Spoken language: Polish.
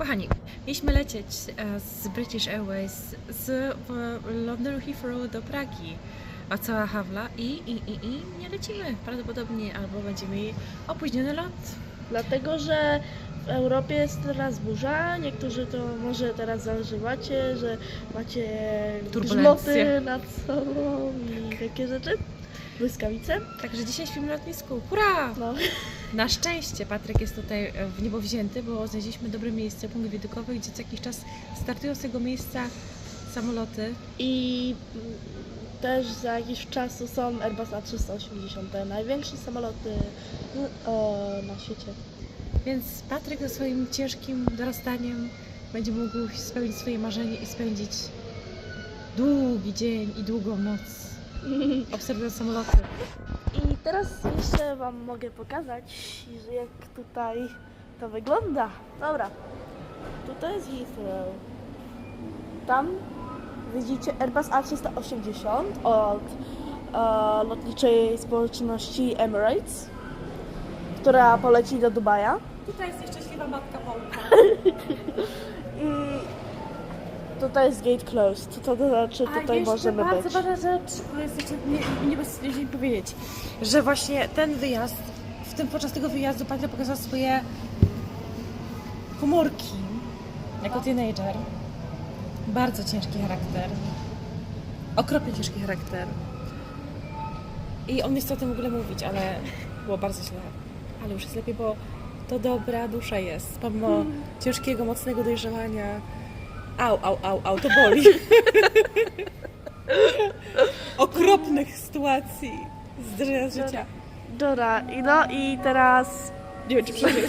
Kochani, mieliśmy lecieć e, z British Airways z Londynu Heathrow do Pragi, a cała hawla i, i, i, i nie lecimy. Prawdopodobnie albo będziemy mieli opóźniony lot. Dlatego, że w Europie jest teraz burza, niektórzy to może teraz zażywacie, że macie grzmoty nad sobą i takie rzeczy. Błyskawice. Także dzisiaj śpimy na lotnisku. Hurra! No. Na szczęście Patryk jest tutaj e, w niebo wzięty, bo znaleźliśmy dobre miejsce, punkt widokowy, gdzie co jakiś czas startują z tego miejsca samoloty. I też za jakiś czas są Airbus A380, te największe samoloty no, na świecie. Więc Patryk ze swoim ciężkim dorastaniem będzie mógł spełnić swoje marzenie i spędzić długi dzień i długą noc obserwując samoloty. I teraz jeszcze Wam mogę pokazać, że jak tutaj to wygląda. Dobra, tutaj jest Heathrow. Tam widzicie Airbus A380 od e, lotniczej społeczności Emirates, która poleci do Dubaja. Tutaj jest nieszczęśliwa matka Paulka. Tutaj jest gate closed, to, to znaczy tutaj możemy bardzo być. ważna rzecz, bo jest jeszcze nie, nie powiedzieć, że właśnie ten wyjazd, w tym podczas tego wyjazdu Patryk pokazał swoje komórki jako teenager. Bardzo ciężki charakter. Okropnie ciężki charakter. I on nie chce o tym w ogóle mówić, ale było bardzo źle. Ale już jest lepiej, bo to dobra dusza jest. Pomimo ciężkiego, mocnego dojrzewania. Au, au, au, au, to boli. Okropnych sytuacji z życia. Dobra, i no i teraz Nie wiem, czy przeżyję.